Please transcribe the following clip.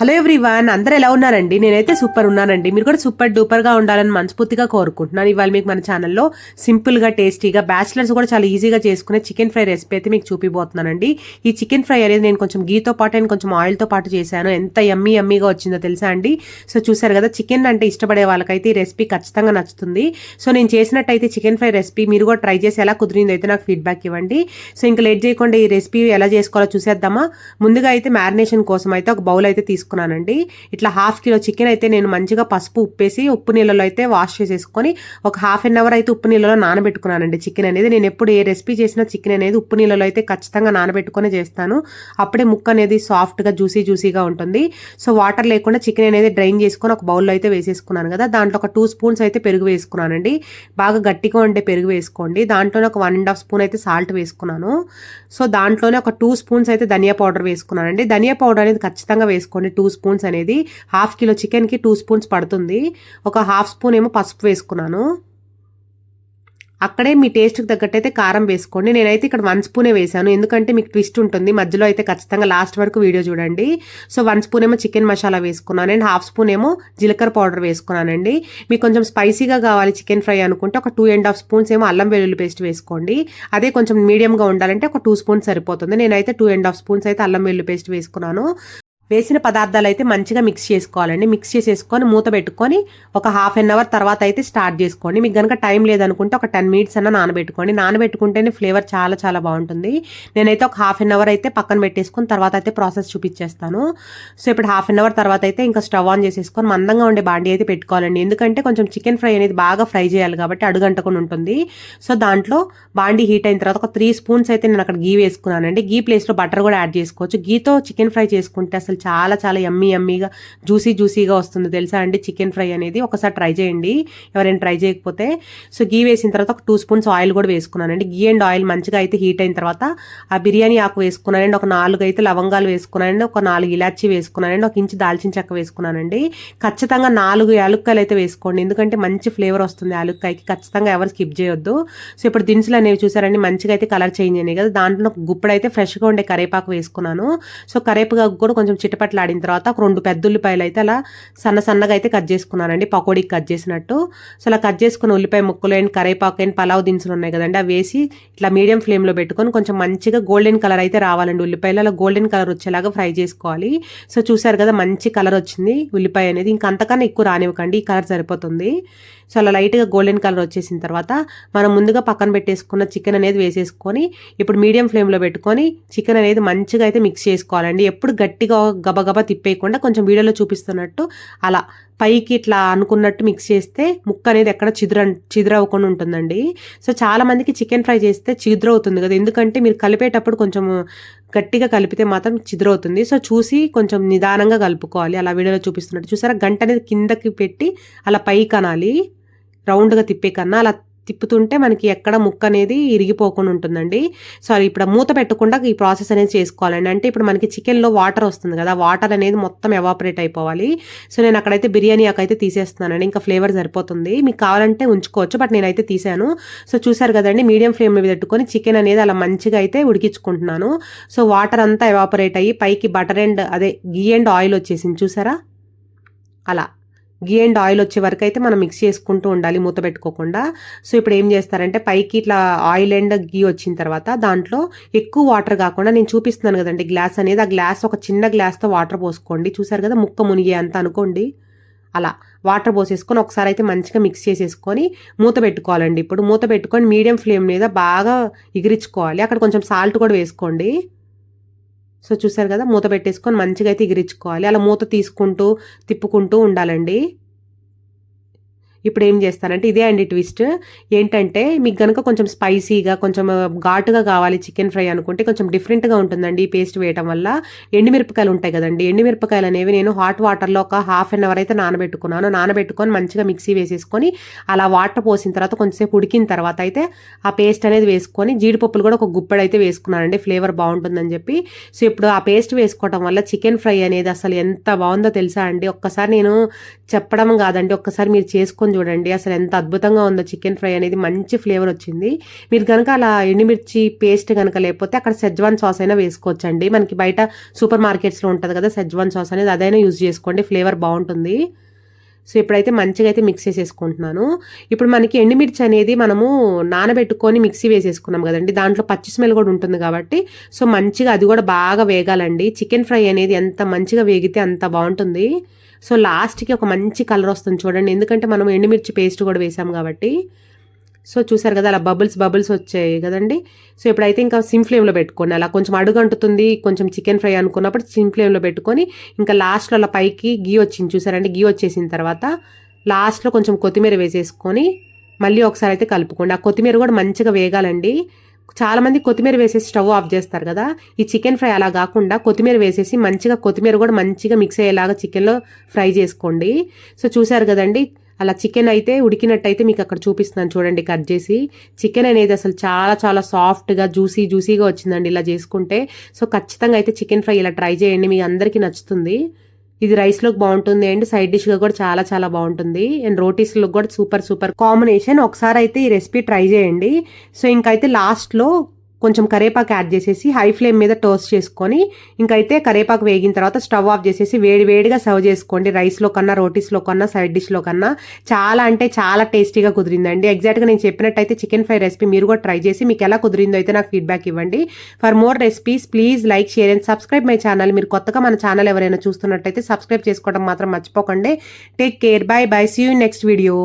Hello everyone అందరూ ఎలా ఉన్నారండి? నేనైతే సూపర్ ఉన్నానండి. మీరు కూడా సూపర్ డూపర్గా ఉండాలని మనస్ఫూర్తిగా కోరుకుంటున్నాను. ఇవాళ మీకు మన ఛానల్లో సింపుల్గా టేస్టీగా బ్యాచిలర్స్ కూడా చాలా ఈజీగా చేసుకునే చికెన్ ఫ్రై రెసిపీ అయితే మీకు చూపిపోతున్నానండి ఈ చికెన్ ఫ్రై అనేది నేను కొంచెం గీతో పాటు అండ్ కొంచెం ఆయిల్తో పాటు చేశాను. ఎంత ఎమ్మీ ఎమ్మీగా వచ్చిందో తెలుసా అండి? సో చూసారు కదా చికెన్ అంటే ఇష్టపడే వాళ్ళకైతే ఈ రెసిపీ ఖచ్చితంగా నచ్చుతుంది. సో నేను చేసినట్టయితే చికెన్ ఫ్రై రెసిపీ మీరు కూడా ట్రై చేసి ఎలా కుదిరిందో అయితే నాకు ఫీడ్బ్యాక్ ఇవ్వండి. సో ఇంకా లేట్ చేయకుండా ఈ రెసిపీ ఎలా చేసుకోవాలో చూసేద్దామా? ముందుగా అయితే మ్యారినేషన్ కోసం అయితే ఒక బౌల్ అయితే తీసుకున్నానండి ఇట్లా హాఫ్ కిలో చికెన్ అయితే నేను మంచిగా పసుపు ఉప్పేసి ఉప్పు నీళ్ళలో అయితే వాష్ చేసేసుకొని ఒక హాఫ్ అన్ అవర్ అయితే ఉప్పు నీళ్ళలో నానబెట్టుకున్నానండి చికెన్ అనేది. నేను ఎప్పుడు ఏ రెసిపీ చేసినా చికెన్ అనేది ఉప్పు నీళ్ళలో అయితే ఖచ్చితంగా నానబెట్టుకొని చేస్తాను. అప్పుడే ముక్క అనేది సాఫ్ట్గా జ్యూసీ జ్యూసీగా ఉంటుంది. సో వాటర్ లేకుండా చికెన్ అనేది డ్రైన్ చేసుకొని ఒక బౌల్లో అయితే వేసేసుకున్నాను కదా. దాంట్లో ఒక టూ స్పూన్స్ అయితే పెరుగు వేసుకున్నానండి. బాగా గట్టిగా ఉండే పెరుగు వేసుకోండి. దాంట్లోనే ఒక వన్ అండ్ హాఫ్ స్పూన్ అయితే సాల్ట్ వేసుకున్నాను. సో దాంట్లోనే ఒక టూ స్పూన్స్ అయితే ధనియా పౌడర్ వేసుకున్నానండి. ధనియా పౌడర్ అనేది ఖచ్చితంగా వేసుకోండి. టూ స్పూన్స్ అనేది హాఫ్ కిలో చికెన్కి టూ స్పూన్స్ పడుతుంది. ఒక హాఫ్ స్పూన్ ఏమో పసుపు వేసుకున్నాను. అక్కడే మీ టేస్ట్కి తగ్గట్టయితే కారం వేసుకోండి. నేనైతే ఇక్కడ వన్ స్పూనే వేసాను ఎందుకంటే మీకు ట్విస్ట్ ఉంటుంది. మధ్యలో అయితే ఖచ్చితంగా లాస్ట్ వరకు వీడియో చూడండి. సో వన్ స్పూన్ ఏమో చికెన్ మసాలా వేసుకున్నాను. అండ్ హాఫ్ స్పూన్ ఏమో జీలకర్ర పౌడర్ వేసుకున్నానండి. మీకు కొంచెం స్పైసీగా కావాలి చికెన్ ఫ్రై అనుకుంటే ఒక టూ అండ్ హాఫ్ స్పూన్స్ ఏమో అల్లం వెల్లుల్లి పేస్ట్ వేసుకోండి. అదే కొంచెం మీడియంగా ఉండాలంటే ఒక టూ స్పూన్స్ సరిపోతుంది. నేనైతే టూ అండ్ హాఫ్ స్పూన్స్ అయితే అల్లం వెల్లుల్లి పేస్ట్ వేసుకున్నాను. వేసిన పదార్థాలు అయితే మంచిగా మిక్స్ చేసుకోవాలండి. మిక్స్ చేసేసుకొని మూత పెట్టుకొని ఒక హాఫ్ అన్ అవర్ తర్వాత అయితే స్టార్ట్ చేసుకోండి. మీకు కనుక టైం లేదనుకుంటే ఒక టెన్ మినిట్స్ అన్న నానబెట్టుకోండి. నానబెట్టుకుంటేనే ఫ్లేవర్ చాలా చాలా బాగుంటుంది. నేనైతే ఒక హాఫ్ అన్ అవర్ అయితే పక్కన పెట్టేసుకొని తర్వాత అయితే ప్రాసెస్ చూపించేస్తాను. సో ఇప్పుడు హాఫ్ అన్ అవర్ తర్వాత అయితే ఇంకా స్టవ్ ఆన్ చేసేసుకొని మందంగా ఉండే బాండీ అయితే పెట్టుకోవాలండి. ఎందుకంటే కొంచెం చికెన్ ఫ్రై అనేది బాగా ఫ్రై చేయాలి కాబట్టి అడుగంటకుండా ఉంటుంది. సో దాంట్లో బాండీ హీట్ అయిన తర్వాత ఒక త్రీ స్పూన్స్ అయితే నేను అక్కడ గీ వేసుకున్నానండి. గీ ప్లేస్లో బటర్ కూడా యాడ్ చేసుకోవచ్చు. గీతో చికెన్ ఫ్రై చేసుకుంటే అసలు చాలా చాలా ఎమ్మీ ఎమ్మీగా జ్యూసీ జ్యూసీగా వస్తుంది. తెలుసా అండి? చికెన్ ఫ్రై అనేది ఒకసారి ట్రై చేయండి. ఎవరైనా ట్రై చేయకపోతే. సో గీ వేసిన తర్వాత ఒక టూ స్పూన్స్ ఆయిల్ కూడా వేసుకున్నానండి. గీ అండ్ ఆయిల్ మంచిగా అయితే హీట్ అయిన తర్వాత ఆ బిర్యానీ ఆకు వేసుకున్నానండి. ఒక నాలుగు అయితే లవంగాలు వేసుకున్నానండి. ఒక నాలుగు ఇలాచి వేసుకున్నానండి. ఒక ఇంచు దాల్చిన చెక్క వేసుకున్నానండి. ఖచ్చితంగా నాలుగు యాలుక్కాయలు అయితే వేసుకోండి. ఎందుకంటే మంచి ఫ్లేవర్ వస్తుంది యాలుక్కాయకి. ఖచ్చితంగా ఎవరు స్కిప్ చేయొద్దు. సో ఇప్పుడు దినుసులు అనేవి చూసారండి. మంచిగా అయితే కలర్ చేంజ్ అయినాయి కదా. దాంట్లో గుప్పుడు అయితే ఫ్రెష్గా ఉండే కరేపాకు వేసుకున్నాను. సో కరేపాకు కూడా కొంచెం చిటపట్లాడిన తర్వాత ఒక రెండు పెద్ద ఉల్లిపాయలు అయితే అలా సన్న సన్నగా అయితే కట్ చేసుకున్నానండి. పకోడీకి కట్ చేసినట్టు. సో అలా కట్ చేసుకున్న ఉల్లిపాయ ముక్కలు అండ్ కరేపాకు అండ్ పలావ్ దినుసులు ఉన్నాయి కదండి. అవి వేసి ఇట్లా మీడియం ఫ్లేమ్లో పెట్టుకొని కొంచెం మంచిగా గోల్డెన్ కలర్ అయితే రావాలండి ఉల్లిపాయలు. అలా గోల్డెన్ కలర్ వచ్చేలాగా ఫ్రై చేసుకోవాలి. సో చూసారు కదా మంచి కలర్ వచ్చింది ఉల్లిపాయ అనేది. ఇంకంతకన్నా ఎక్కువ రానివ్వకండి. ఈ కలర్ సరిపోతుంది. సో అలా లైట్గా గోల్డెన్ కలర్ వచ్చేసిన తర్వాత మనం ముందుగా పక్కన పెట్టేసుకున్న చికెన్ అనేది వేసేసుకొని ఇప్పుడు మీడియం ఫ్లేమ్లో పెట్టుకొని చికెన్ అనేది మంచిగా అయితే మిక్స్ చేసుకోవాలండి. ఎప్పుడు గట్టిగా గబగబా తిప్పేయకుండా కొంచెం వీడియోలో చూపిస్తున్నట్టు అలా పైకి ఇట్లా అనుకున్నట్టు మిక్స్ చేస్తే ముక్క అనేది ఎక్కడ చిదుర చిదురవ్వకుండా ఉంటుందండి. సో చాలామందికి చికెన్ ఫ్రై చేస్తే చిదురవుతుంది కదా. ఎందుకంటే మీరు కలిపేటప్పుడు కొంచెం గట్టిగా కలిపితే మాత్రం చిదురవుతుంది. సో చూసి కొంచెం నిదానంగా కలుపుకోవాలి. అలా వీడియోలో చూపిస్తున్నట్టు. చూసారా? గంట అనేది కిందకి పెట్టి అలా పైకి అనాలి. రౌండ్గా తిప్పే కన్నా అలా తిప్పుతుంటే మనకి ఎక్కడ ముక్క అనేది ఇరిగిపోకుండా ఉంటుందండి. సారీ ఇప్పుడు మూత పెట్టకుండా ఈ ప్రాసెస్ అనేది చేసుకోవాలండి. అంటే ఇప్పుడు మనకి చికెన్లో వాటర్ వస్తుంది కదా వాటర్ అనేది మొత్తం ఎవాపరేట్ అయిపోవాలి. సో నేను అక్కడైతే బిర్యానీ అయితే తీసేస్తున్నానండి. ఇంకా ఫ్లేవర్ సరిపోతుంది. మీకు కావాలంటే ఉంచుకోవచ్చు బట్ నేనైతే తీసాను. సో చూసారు కదండి మీడియం ఫ్లేమ్ మీద పెట్టుకొని చికెన్ అనేది అలా మంచిగా అయితే ఉడికించుకుంటున్నాను. సో వాటర్ అంతా ఎవాపరేట్ అయ్యి పైకి బటర్ అండ్ అదే గీ అండ్ ఆయిల్ వచ్చేసింది. చూసారా? అలా. గీ అండ్ ఆయిల్ వచ్చే వరకు అయితే మనం మిక్స్ చేసుకుంటూ ఉండాలి మూత పెట్టుకోకుండా. సో ఇప్పుడు ఏం చేస్తారంటే పైకి ఇట్లా ఆయిల్ అండ్ గీ వచ్చిన తర్వాత దాంట్లో ఎక్కువ వాటర్ కాకుండా నేను చూపిస్తున్నాను కదండి గ్లాస్ అనేది. ఆ గ్లాస్ ఒక చిన్న గ్లాస్తో వాటర్ పోసుకోండి. చూసారు కదా ముక్క మునిగే అంత అనుకోండి. అలా వాటర్ పోసేసుకొని ఒకసారి అయితే మంచిగా మిక్స్ చేసేసుకొని మూత పెట్టుకోవాలండి. ఇప్పుడు మూత పెట్టుకొని మీడియం ఫ్లేమ్ మీద బాగా ఎగిరించుకోవాలి. అక్కడ కొంచెం సాల్ట్ కూడా వేసుకోండి. సో చూసారు కదా మూత పెట్టేసుకొని మంచిగా అయితే ఎగిరించుకోవాలి అలా మూత తీసుకుంటూ తిప్పుకుంటూ ఉండాలండి. ఇప్పుడు ఏం చేస్తానంటే ఇదే అండి ట్విస్ట్. ఏంటంటే మీకు కనుక కొంచెం స్పైసీగా కొంచెం ఘాటుగా కావాలి చికెన్ ఫ్రై అనుకుంటే కొంచెం డిఫరెంట్గా ఉంటుందండి ఈ పేస్ట్ వేయటం వల్ల. ఎండుమిరపకాయలు ఉంటాయి కదండి. ఎండుమిరపకాయలు అనేవి నేను హాట్ వాటర్లో ఒక హాఫ్ అన్ అవర్ అయితే నానబెట్టుకున్నాను. నానబెట్టుకొని మంచిగా మిక్సీ వేసేసుకొని అలా వాటర్ పోసిన తర్వాత కొంచెంసేపు ఉడికిన తర్వాత అయితే ఆ పేస్ట్ అనేది వేసుకొని జీడిపప్పులు కూడా ఒక గుప్పెడు అయితే వేసుకున్నానండి. ఫ్లేవర్ బాగుంటుందని చెప్పి. సో ఇప్పుడు ఆ పేస్ట్ వేసుకోవడం వల్ల చికెన్ ఫ్రై అనేది అసలు ఎంత బాగుందో తెలుసా అండి? ఒక్కసారి నేను చెప్పడం కాదండి. ఒక్కసారి మీరు చేసుకొని వేసుకొని చూడండి. అసలు ఎంత అద్భుతంగా ఉందో చికెన్ ఫ్రై అనేది మంచి ఫ్లేవర్ వచ్చింది. మీరు కనుక అలా ఎండుమిర్చి పేస్ట్ కనుక లేకపోతే అక్కడ సెజ్వాన్ సాస్ అయినా వేసుకోవచ్చండి. మనకి బయట సూపర్ మార్కెట్స్లో ఉంటుంది కదా సెజ్వాన్ సాస్ అనేది అదైనా యూజ్ చేసుకోండి. ఫ్లేవర్ బాగుంటుంది. సో ఇప్పుడైతే మంచిగా అయితే మిక్స్ చేసేసుకుంటున్నాను. ఇప్పుడు మనకి ఎండుమిర్చి అనేది మనము నానబెట్టుకొని మిక్సీ వేసేసుకున్నాం కదండి. దాంట్లో పచ్చి స్మెల్ కూడా ఉంటుంది కాబట్టి సో మంచిగా అది కూడా బాగా వేగాలండి. చికెన్ ఫ్రై అనేది ఎంత మంచిగా వేగితే అంత బాగుంటుంది. సో లాస్ట్కి ఒక మంచి కలర్ వస్తుంది చూడండి. ఎందుకంటే మనం ఎండుమిర్చి పేస్ట్ కూడా వేసాం కాబట్టి. సో చూసారు కదా అలా బబుల్స్ బబుల్స్ వచ్చాయి కదండి. సో ఇప్పుడైతే ఇంకా సిమ్ ఫ్లేమ్లో పెట్టుకోండి. అలా కొంచెం అడుగంటుతుంది కొంచెం చికెన్ ఫ్రై అనుకున్నప్పుడు సిమ్ ఫ్లేమ్లో పెట్టుకొని ఇంకా లాస్ట్లో అలా పైకి గీ వచ్చింది చూసారండి. గీ వచ్చేసిన తర్వాత లాస్ట్లో కొంచెం కొత్తిమీర వేసేసుకొని మళ్ళీ ఒకసారి అయితే కలుపుకోండి. ఆ కొత్తిమీర కూడా మంచిగా వేగాలండి. చాలా మంది కొత్తిమీర వేసేసి స్టవ్ ఆఫ్ చేస్తారు కదా. ఈ చికెన్ ఫ్రై అలా కాకుండా కొత్తిమీర వేసేసి మంచిగా కొత్తిమీర కూడా మంచిగా మిక్స్ అయ్యేలాగా చికెన్లో ఫ్రై చేసుకోండి. సో చూసారు కదండి అలా చికెన్ అయితే ఉడికినట్టయితే మీకు అక్కడ చూపిస్తున్నాను చూడండి కట్ చేసి. చికెన్ అనేది అసలు చాలా చాలా సాఫ్ట్గా జ్యూసీ జ్యూసీగా వచ్చిందండి ఇలా చేసుకుంటే. సో ఖచ్చితంగా అయితే చికెన్ ఫ్రై ఇలా ట్రై చేయండి మీకు అందరికీ నచ్చుతుంది. ఇది రైస్లోకి బాగుంటుంది అండ్ సైడ్ డిష్గా కూడా చాలా చాలా బాగుంటుంది. అండ్ రోటీస్లో కూడా సూపర్ సూపర్ కాంబినేషన్ ఒకసారి అయితే ఈ రెసిపీ ట్రై చేయండి. సో ఇంకైతే లాస్ట్లో కొంచెం కరేపాకు యాడ్ చేసేసి హై ఫ్లేమ్ మీద టోస్ట్ చేసుకొని ఇంకైతే కరేపాకు వేగిన తర్వాత స్టవ్ ఆఫ్ చేసేసి వేడి వేడిగా సర్వ్ చేసుకోండి. రైస్లో కన్నా రోటీస్లో కన్నా సైడ్ డిష్లో కన్నా చాలా అంటే చాలా టేస్టీగా కుదిరిందండి. ఎగ్జాక్ట్గా నేను చెప్పినట్టయితే చికెన్ ఫ్రై రెసిపీ మీరు కూడా ట్రై చేసి మీకు ఎలా కుదిరిందో అయితే నాకు ఫీడ్బ్యాక్ ఇవ్వండి. For more recipes please like share and subscribe my channel. మీరు కొత్తగా మన ఛానల్ ఎవరైనా చూస్తున్నట్టయితే సబ్స్క్రైబ్ చేసుకోవడం మాత్రం మర్చిపోకండి. Take care. Bye bye. See you next video.